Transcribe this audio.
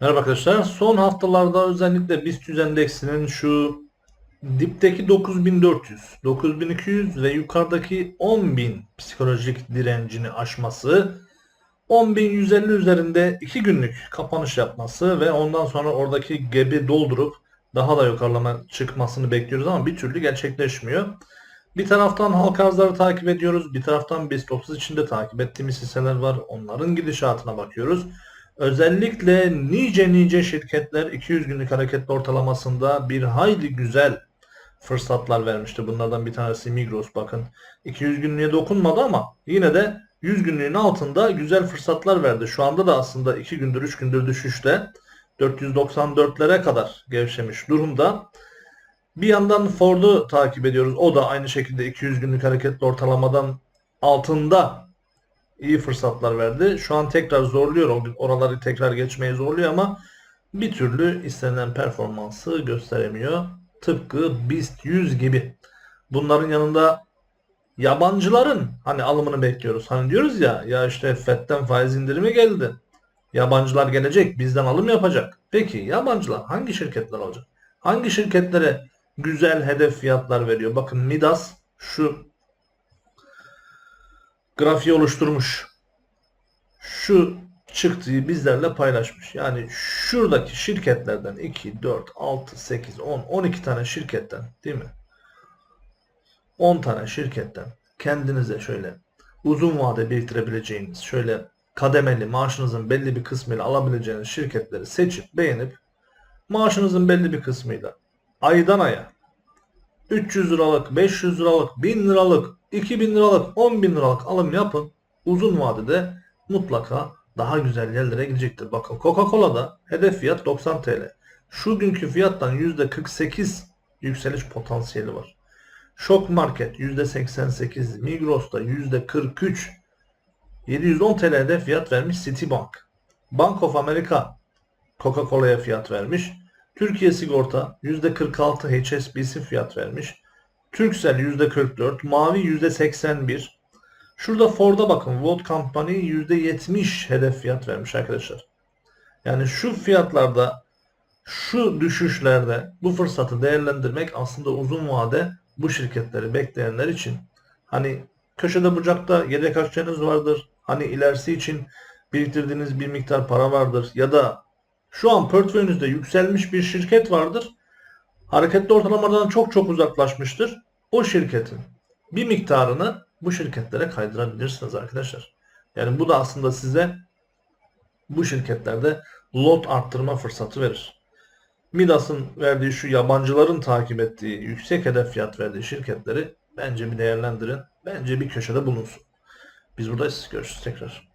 Merhaba arkadaşlar. Son haftalarda özellikle BIST endeksinin şu dipteki 9400, 9200 ve yukarıdaki 10000 psikolojik direncini aşması, 10150 üzerinde 2 günlük kapanış yapması ve ondan sonra oradaki gebi doldurup daha da yukarılama çıkmasını bekliyoruz ama bir türlü gerçekleşmiyor. Bir taraftan halka arzları takip ediyoruz. Bir taraftan BIST 30 içinde takip ettiğimiz hisseler var. Onların gidişatına bakıyoruz. Özellikle nice nice şirketler 200 günlük hareketli ortalamasında bir hayli güzel fırsatlar vermişti. Bunlardan bir tanesi Migros bakın. 200 günlüğe dokunmadı ama yine de 100 günlüğün altında güzel fırsatlar verdi. Şu anda da aslında 2 gündür 3 gündür düşüşte 494'lere kadar gevşemiş durumda. Bir yandan Ford'u takip ediyoruz. O da aynı şekilde 200 günlük hareketli ortalamadan altında iyi fırsatlar verdi. Şu an tekrar zorluyor. Oraları tekrar geçmeye zorluyor ama bir türlü istenilen performansı gösteremiyor. Tıpkı BIST 100 gibi. Bunların yanında yabancıların hani alımını bekliyoruz. Hani diyoruz ya ya işte FED'den faiz indirimi geldi. Yabancılar gelecek, bizden alım yapacak. Peki yabancılar hangi şirketler alacak? Hangi şirketlere güzel hedef fiyatlar veriyor? Bakın Midas şu grafiği oluşturmuş. Şu çıktığı bizlerle paylaşmış. Yani şuradaki şirketlerden 2, 4, 6, 8, 10, 12 tane şirketten değil mi? 10 tane şirketten kendinize şöyle uzun vade biriktirebileceğiniz şöyle kademeli maaşınızın belli bir kısmıyla alabileceğiniz şirketleri seçip beğenip maaşınızın belli bir kısmıyla aydan aya 300 liralık, 500 liralık, 1000 liralık, 2000 liralık, 10 bin liralık alım yapın. Uzun vadede mutlaka daha güzel yerlere gidecektir. Bakın Coca-Cola'da hedef fiyat 90 TL. Şu günkü fiyattan %48 yükseliş potansiyeli var. Şok Market %88, Migros'ta %43, 710 TL'de fiyat vermiş Citibank. Bank of America Coca-Cola'ya fiyat vermiş. Türkiye Sigorta %46 HSBC fiyat vermiş. Turkcell %44, Mavi %81. Şurada Ford'a bakın. Volt Company %70 hedef fiyat vermiş arkadaşlar. Yani şu fiyatlarda şu düşüşlerde bu fırsatı değerlendirmek aslında uzun vade bu şirketleri bekleyenler için hani köşede bucakta yedek akçeniz vardır. Hani ilerisi için biriktirdiğiniz bir miktar para vardır ya da şu an portföyünüzde yükselmiş bir şirket vardır. Hareketli ortalamadan çok çok uzaklaşmıştır. O şirketin bir miktarını bu şirketlere kaydırabilirsiniz arkadaşlar. Yani bu da aslında size bu şirketlerde lot arttırma fırsatı verir. Midas'ın verdiği şu yabancıların takip ettiği yüksek hedef fiyat verdiği şirketleri bence bir değerlendirin. Bence bir köşede bulunsun. Biz buradayız. Görüşürüz tekrar.